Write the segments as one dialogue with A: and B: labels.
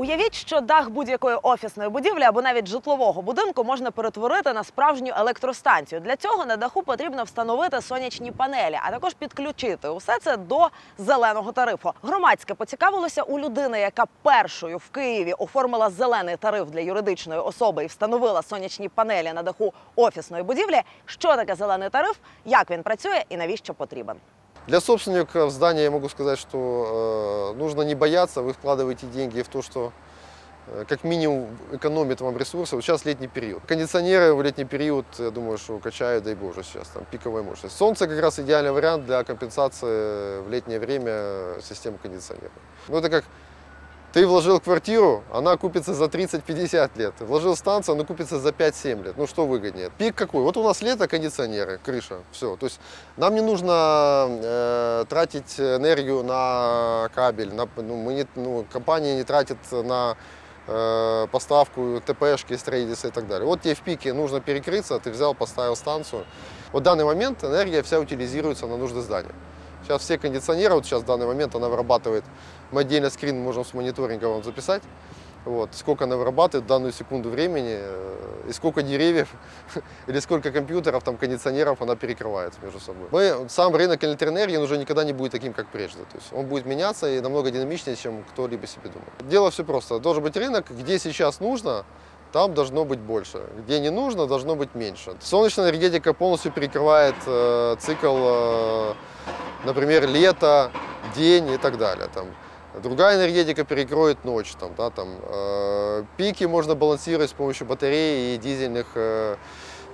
A: Уявіть, що дах будь-якої офісної будівлі або навіть житлового будинку можна перетворити на справжню електростанцію. Для цього на даху потрібно встановити сонячні панелі, а також підключити усе це до зеленого тарифу. Громадське поцікавилося у людини, яка першою в Києві оформила зелений тариф для юридичної особи і встановила сонячні панелі на даху офісної будівлі. Що таке зелений тариф, як він працює і навіщо потрібен.
B: Для собственников здания я могу сказать, что э, нужно не бояться, вы вкладываете деньги в то, что э, как минимум экономит вам ресурсы. Вот сейчас летний период. Кондиционеры в летний период, я думаю, что качают, дай боже, сейчас там пиковая мощность. Солнце как раз идеальный вариант для компенсации в летнее время системы кондиционера. Ну это как ты вложил квартиру, она купится за 30-50 лет. Вложил станцию, она купится за 5-7 лет. Ну что выгоднее? Пик какой? Вот у нас лето, кондиционеры, крыша, все. То есть нам не нужно э, тратить энергию на кабель. На, ну, мы не, ну, компания не тратит на э, поставку ТПшки, строительства и так далее. Вот тебе в пике нужно перекрыться, ты взял, поставил станцию. Вот в данный момент энергия вся утилизируется на нужды здания. Сейчас все кондиционеры, вот сейчас в данный момент она вырабатывает, мы отдельно скрин можем с мониторинга вам записать, вот, сколько она вырабатывает в данную секунду времени, э, и сколько деревьев или сколько компьютеров, там, кондиционеров она перекрывает между собой. Мы, сам рынок электроэнергии уже никогда не будет таким, как прежде. То есть он будет меняться и намного динамичнее, чем кто-либо себе думал. Дело все просто. Должен быть рынок, где сейчас нужно, там должно быть больше. Где не нужно, должно быть меньше. Солнечная энергетика полностью перекрывает э, цикл, э, например, лето, день и так далее. Там, другая энергетика перекроет ночь. Там, да, там, э, пики можно балансировать с помощью батареи и дизельных э,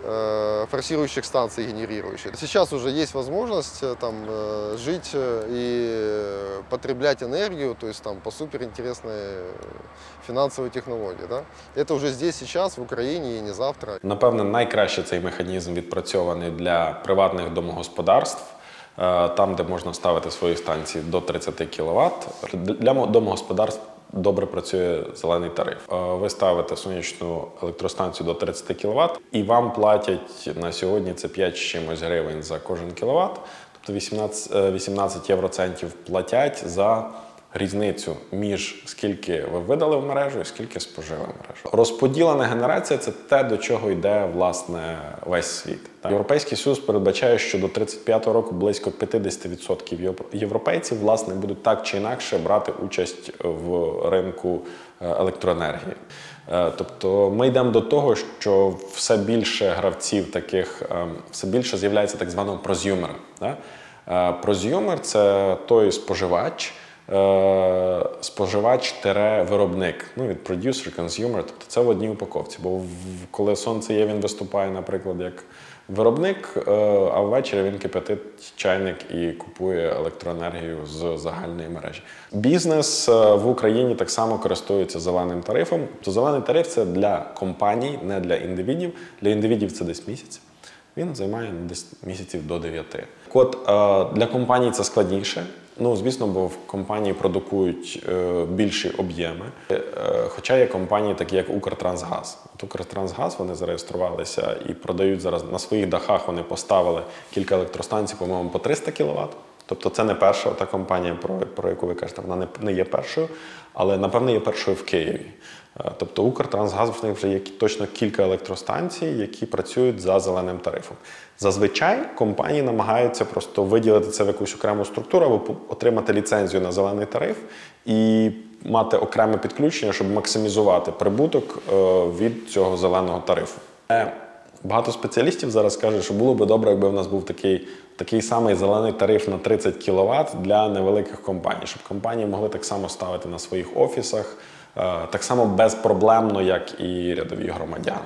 B: э, форсирующих станций генерирующих. Сейчас уже есть возможность э, там, э, жить э, и потреблять энергию, то есть там, по суперинтересной финансовой технологии. Да? Это уже здесь, сейчас, в Украине и не завтра.
C: Напевне, найкраще цей механізм відпрацьований для приватних домогосподарств. Е, Там, де можна ставити свої станції до 30 кВт. Для мо- домогосподарств добре працює зелений тариф. Е, Ви ставите сонячну електростанцію до 30 кВт, і вам платять на сьогодні це 5 чимось гривень за кожен кВт. Тобто 18, е, 18 євроцентів платять за різницю між скільки ви видали в мережу і скільки спожили в мережу. Розподілена генерація це те, до чого йде власне весь світ. Європейський Союз передбачає, що до 35-го року близько 50% європейців власне будуть так чи інакше брати участь в ринку е, електроенергії. Е, Тобто ми йдемо до того, що все більше гравців таких, ем, все більше з'являється так званого прозюмера. Е, Прозюмер це той споживач, е, споживач-виробник. Ну, від producer, consumer, тобто це в одній упаковці. Бо в- коли сонце є, він виступає, наприклад, як виробник, е, а ввечері він кипятить чайник і купує електроенергію з загальної мережі. Бізнес е, в Україні так само користується зеленим тарифом. Тобто зелений тариф це для компаній, не для індивідів. Для індивідів це десь місяць. Він займає десь місяців до 9. От е, для компаній це складніше. Ну, звісно, бо в компанії продукують е, більші об'єми. Е, хоча є компанії, такі як Укртрансгаз. От Укртрансгаз вони зареєструвалися і продають зараз на своїх дахах. Вони поставили кілька електростанцій, по-моєму, по 300 кВт. Тобто це не перша та компанія, про, про яку ви кажете, вона не, не є першою, але напевне є першою в Києві. Е, Тобто Укртрансгаз в них вже є точно кілька електростанцій, які працюють за зеленим тарифом. Зазвичай компанії намагаються просто виділити це в якусь окрему структуру або отримати ліцензію на зелений тариф і мати окреме підключення, щоб максимізувати прибуток е, від цього зеленого тарифу. Багато спеціалістів зараз кажуть, що було би добре, якби в нас був такий, такий самий зелений тариф на 30 кВт для невеликих компаній, щоб компанії могли так само ставити на своїх офісах, е, так само безпроблемно, як і рядові громадяни.